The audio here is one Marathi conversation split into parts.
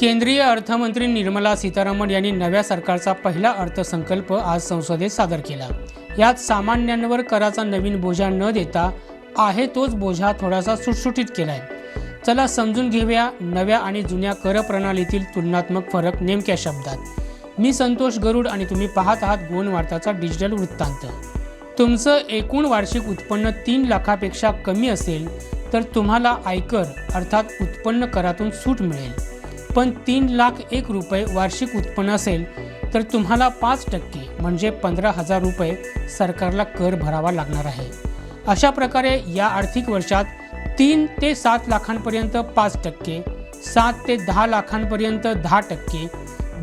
केंद्रीय अर्थमंत्री निर्मला सीतारामन यांनी नव्या सरकारचा पहिला अर्थसंकल्प आज संसदेत सादर केला. यात सामान्यांवर कराचा नवीन बोजा न देता आहे तोच बोजा थोडासा सुटसुटीत केलाय. चला समजून घेऊया नव्या आणि जुन्या कर प्रणालीतील तुलनात्मक फरक नेमक्या शब्दात. मी संतोष गरुड आणि तुम्ही पाहत आहात गोन वार्ताचा डिजिटल वृत्तांत. तुमचं एकूण वार्षिक उत्पन्न तीन लाखापेक्षा कमी असेल तर तुम्हाला आयकर अर्थात उत्पन्न करातून सूट मिळेल. पण तीन लाख एक रुपये वार्षिक उत्पन्न असेल तर तुम्हाला पाच टक्के म्हणजे पंधरा हजार रुपये सरकारला कर भरावा लागणार आहे. अशा प्रकारे या आर्थिक वर्षात तीन ते सात लाखांपर्यंत पाच टक्के सात ते दहा लाखांपर्यंत दहा टक्के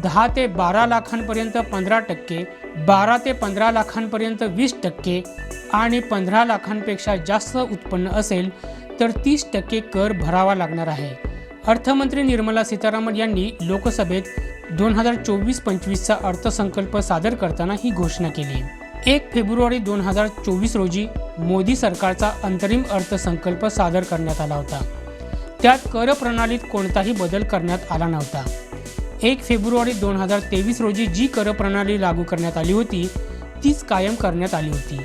दहा ते बारा लाखांपर्यंत पंधरा टक्के बारा ते पंधरा लाखांपर्यंत वीस टक्के आणि पंधरा लाखांपेक्षा जास्त उत्पन्न असेल तर तीस टक्के कर भरावा लागणार आहे. अर्थमंत्री निर्मला सीतारामन यांनी लोकसभेत दोन हजार चोवीस पंचवीसचा अर्थसंकल्प सादर करताना ही घोषणा केली. एक फेब्रुवारी दोन हजार चोवीस रोजी मोदी सरकारचा अंतरिम अर्थसंकल्प सादर करण्यात आला होता. त्यात कर प्रणालीत कोणताही बदल करण्यात आला नव्हता. एक फेब्रुवारी दोन हजार तेवीस रोजी जी कर प्रणाली लागू करण्यात आली होती तीच कायम करण्यात आली होती.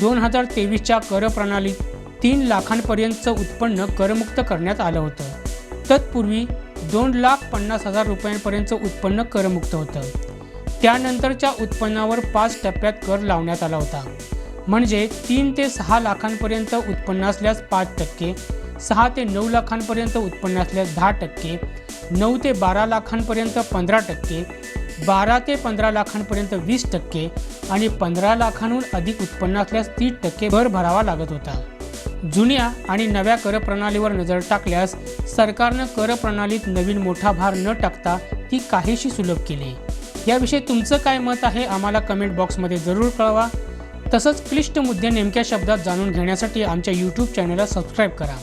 दोन हजार तेवीसच्या कर प्रणालीत तीन लाखांपर्यंतचं उत्पन्न करमुक्त करण्यात आलं होतं. तत्पूर्वी दोन लाख पन्नास हजार रुपयांपर्यंतचं उत्पन्न करमुक्त होतं. त्यानंतरच्या उत्पन्नावर पाच टप्प्यात कर लावण्यात आला होता. म्हणजे तीन ते सहा लाखांपर्यंत उत्पन्न असल्यास पाच टक्के सहा ते नऊ लाखांपर्यंत उत्पन्न असल्यास दहा टक्के नऊ ते बारा लाखांपर्यंत पंधरा टक्के बारा ते पंधरा लाखांपर्यंत वीस टक्के आणि पंधरा लाखांहून अधिक उत्पन्न असल्यास तीस टक्के भर भरावा लागत होता. जुन्या आणि नव्या कर प्रणालीवर नजर टाकल्यास सरकारनं कर प्रणालीत नवीन मोठा भार न टाकता ती काहीशी सुलभ केली. याविषयी तुमचं काय मत आहे आम्हाला कमेंट बॉक्समध्ये जरूर कळवा. तसंच क्लिष्ट मुद्दे नेमक्या शब्दात जाणून घेण्यासाठी आमच्या यूट्यूब चॅनलला सबस्क्राईब करा.